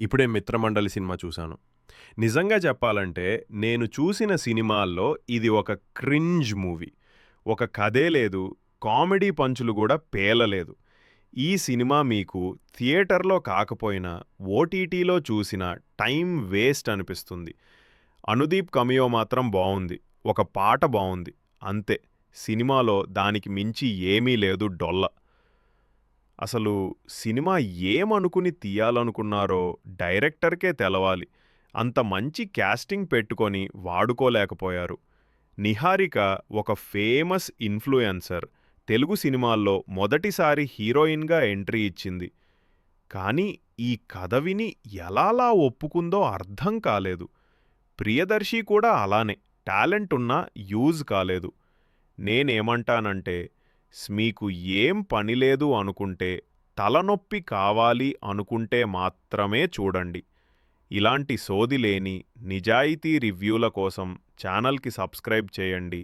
ఇప్పుడే మిత్రమండలి సినిమా చూశాను. నిజంగా చెప్పాలంటే నేను చూసిన సినిమాల్లో ఇది ఒక క్రింజ్ మూవీ. ఒక కథే లేదు, కామెడీ పంచులు కూడా పేలలేదు. ఈ సినిమా మీకు థియేటర్‌లో కాకపోయినా ఓటీటీలో చూసిన టైం వేస్ట్ అనిపిస్తుంది. అనుదీప్ కమియో మాత్రం బాగుంది ఒక పాట బాగుంది అంతే. సినిమాలో దానికి మించి ఏమీ లేదు డొల్ల. అసలు సినిమా ఏమనుకుని తీయాలనుకున్నారో డైరెక్టర్‌కే తెలవాలి. అంత మంచి క్యాస్టింగ్ పెట్టుకొని వాడుకోలేకపోయారు. నిహారిక ఒక ఫేమస్ ఇన్‌ఫ్లుయెన్సర్. తెలుగు సినిమాల్లో మొదటిసారి హీరోయిన్‌గా ఎంట్రీ ఇచ్చింది. కానీ ఈ కథ విని ఎలాలా ఒప్పుకుందో అర్థం కాలేదు. ప్రియదర్శి కూడా అలానే. టాలెంట్ ఉన్నా యూజ్ కాలేదు. నేనేమంటానంటే మీకు ఏం పనిలేదు అనుకుంటే, తలనొప్పి కావాలి అనుకుంటే మాత్రమే చూడండి. ఇలాంటి సోది లేని, నిజాయితీ రివ్యూల కోసం ఛానల్‌కి సబ్స్క్రైబ్ చేయండి.